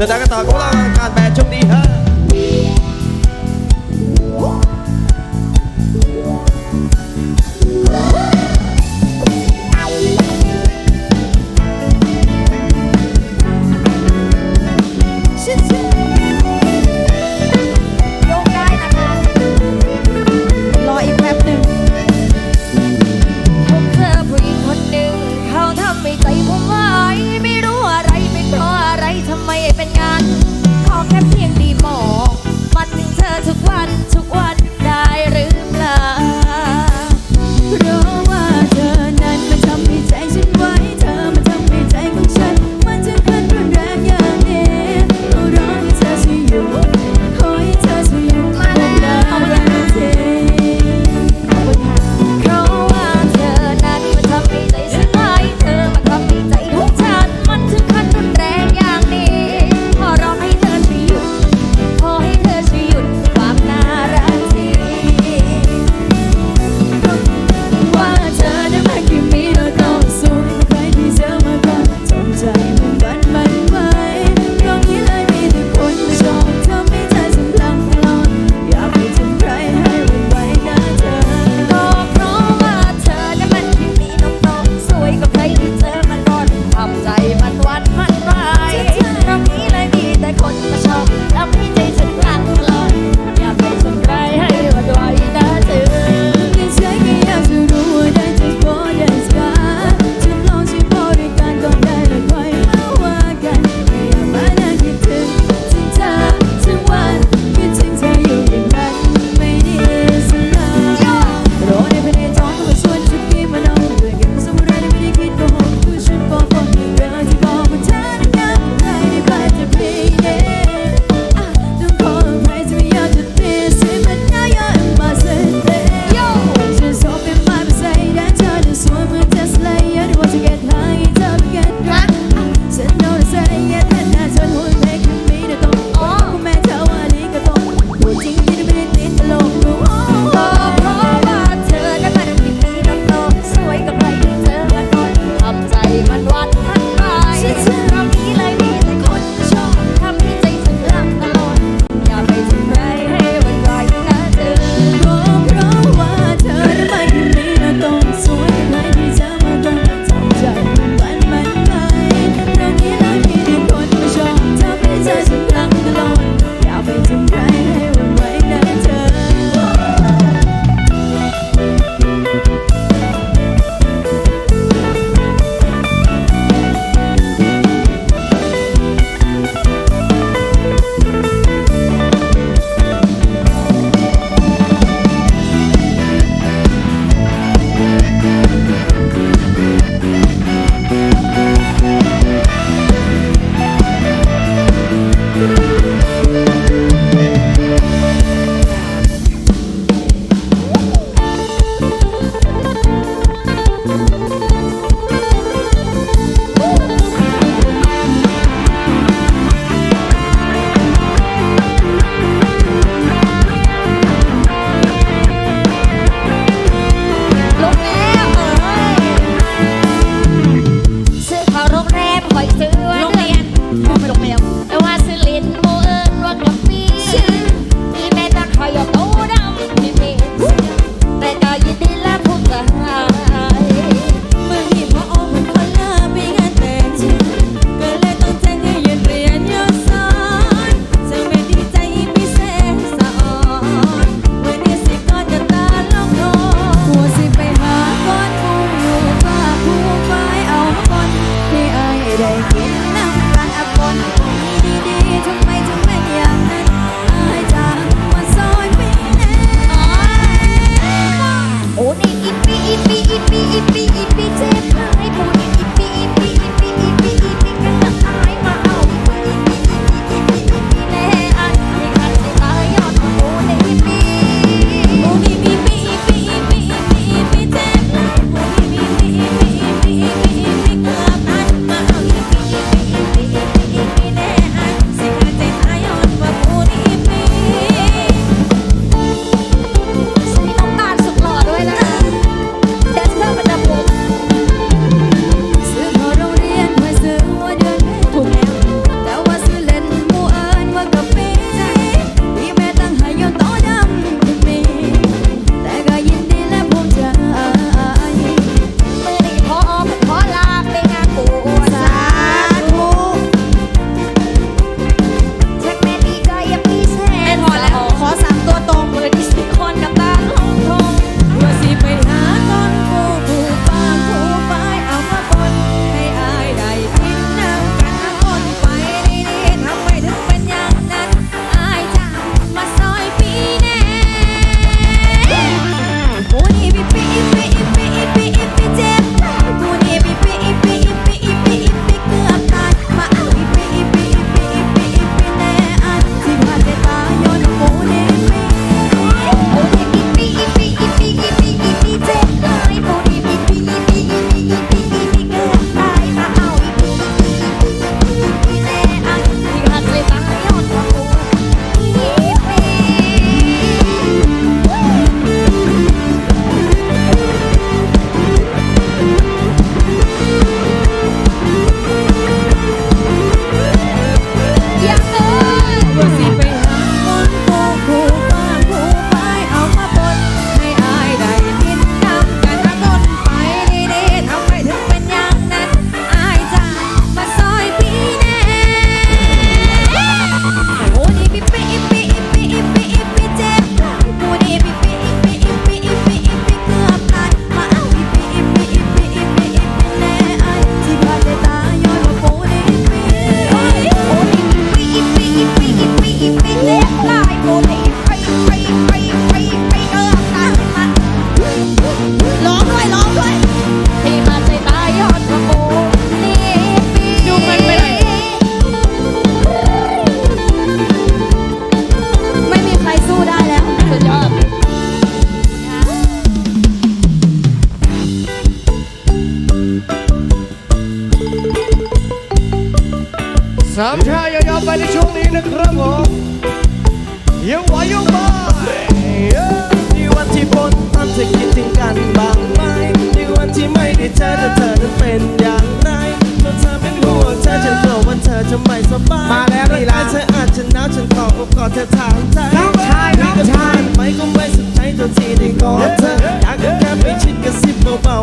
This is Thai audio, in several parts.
เดินทางกันต่อกับพวกเราการแบนช่วงนี้ฮะ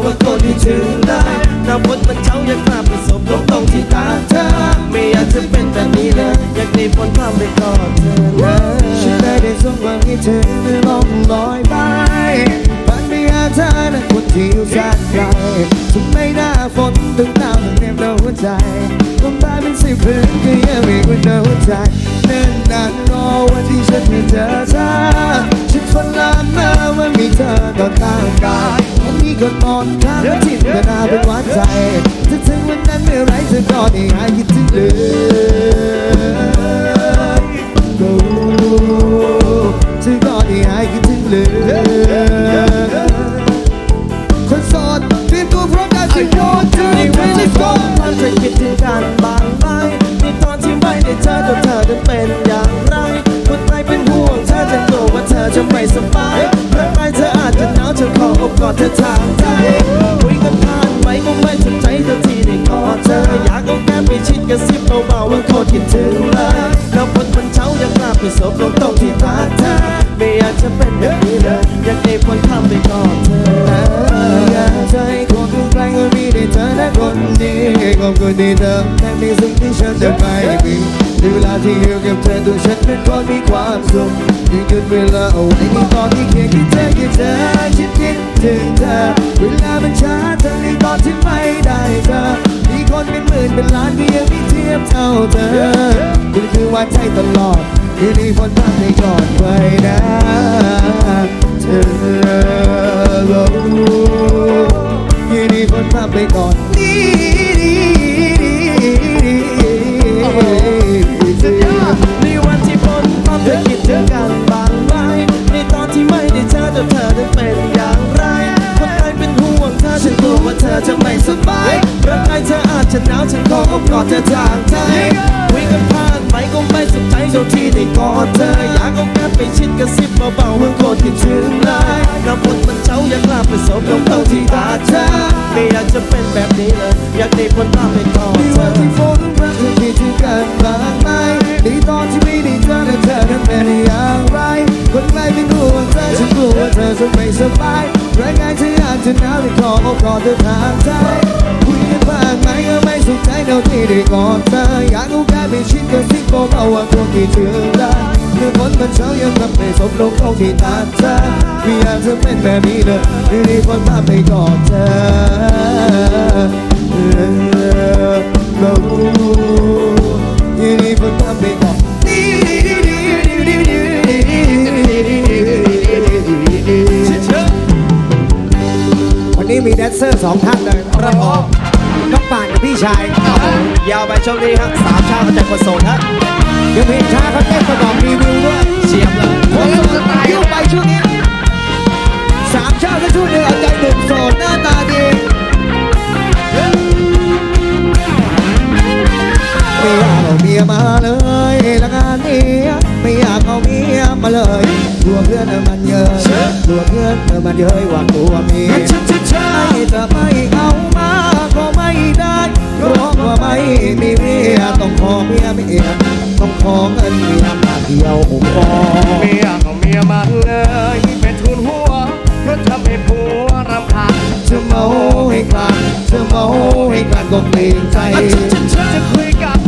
ว่าคนที่ถึงได้หน้าบนมันเช้าอยากกลับไปสบลงตรงที่ตาเธอ ไม่อยากจะเป็นแบบนี้เลยอยากได้ฝนพาไปกอดเธอนะฉันได้ได้ส่งความคิดถึงลองลอยไปฝันไปหาเธอนะคนที่อยู่แสนไกลถึงไม่หน้าฝนถึงหนาวถึงเหน็บในหัวใจต้นไม้เป็นสิบพื้นก็ยังมีคนในหัวใจเนิ่นนานรอวันที่ฉันได้เจอเธอฉันฝันละเมื่อว่ามีเธอตอตางกาย ที่ก็นอนข้างที่เธอหน้าเป็นหวานใจถ้าถึงวันนั้นเมื่อไรเธอก็ได้หายคิดถึงเลยดูเธอก็ได้หายคิดถึงเลย เวลาที่อยู่กับเธอตัวฉันเป็นคนมีความสุขที่หยุดเวลาเอาไว้ในตอนที่เคียงคิดเธอคิดเธอฉันคิดถึงเธอ เวลามันช้าเธอในตอนที่ไม่ได้เธอมีคนเป็นหมื่นเป็นล้านที่ยังไม่เทียบเท่าเธอคุณคือหวานใจตลอดที่นี่ฝนพัดให้กอดไว้นะเธอยี่นี่คนพาไปก่อนนี่ใน กันบ้างไหมในตอนที่ไม่ได้เจอตัวเธอจะเป็นอย่างไรคนใครเป็นห่วงเธอฉันกลัวว่าเธอจะไม่สบายรักใครเธออาจจะหนาวฉันขออบกอดเธอทางใจคุยกันผ่านไปก็ไม่สนใจเท่าที่ได้กอดเธออยากเอาแก้ไปชิดกระซิบเบาๆเมื่อโกรธคิดถึงเลยน้ำฝนมันเช้าอยากกลับไปสบลงเต้าที่ตาเธอไม่อยากจะเป็นแบบนี้เลยอยากได้ฝนพาไปกอดเธวัอที่ฝนพรำเธอคิดถึงกันบ้างไหม ในตอนที่ไม่ได้เจอแล้วเธอนั้นเป็นอย่างไร คนใกล้เป็นห่วเธอฉันกลัวว่าเธอจะไม่สบายร่างกายเธออาจจะหนาวในคออบกอเธอทางใจคุยกันบ้างไหมก็ไม่สุขใจเท่าที่ได้กอดเธออยากเอากายไปชิดกับซิกโบเอาว่าพวกที่เชื่อได้เมื่อฝนมันเช้ายังทำให้ศพลงเข้าที่ตาเธอไม่อยากจะเป็นแบบนี้เลยรีบๆฝนพาไปกอดเธอเมีแดนเซอร์สองท่านเลยครับผม น้องป่านกับพี่ชาย ยาวไปช่วงนี้ครับสามชาติมาจากคนโสดฮะเดี๋ยวเพลงช้าเขาเต้นประกอบรีวิวด้วยเฉียบเลยผมโสดยิ้วไปช่วงนี้สามชาติก็ช่วงหนึ่งเอาใจหนุ่มโสดหน้าตาดีไม่อยากเอาเมียมาเลยละงานนี้ไม่อยากเอาเมียมาเลยกลัวเพื่อนมันเยอะ กลัวเพื่อนเธอมันเยอะว่ากลัวมียให้จะไม่เอามาก็ไม่ได้เพราะว่าไม่มีเมียต้องขอเมียเมียต้องขอเงินเมียมาเที่ยวองค์กรเมียของเมียมันเลยเป็นทุนหัวเพื่อทำให้ผัวรำคาญจะเมาให้กลางจะเมาให้กลางก็เกรงใจจะคุยกับ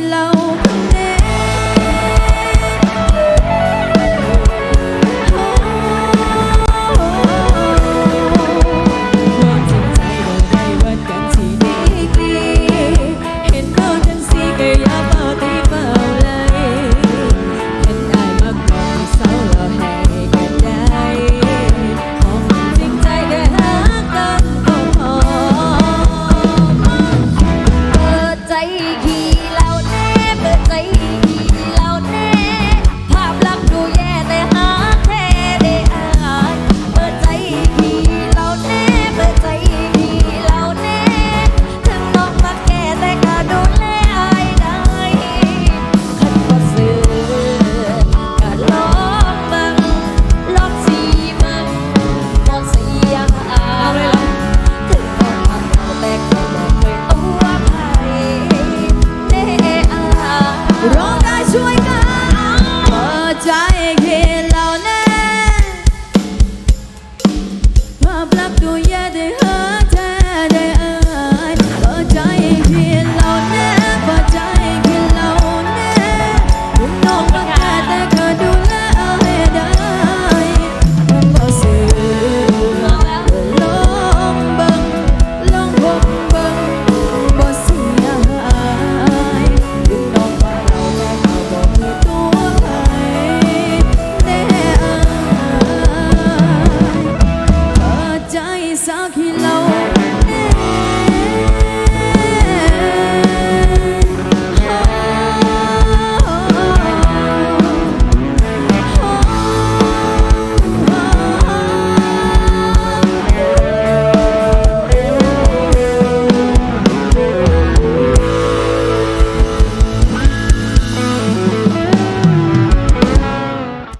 love me.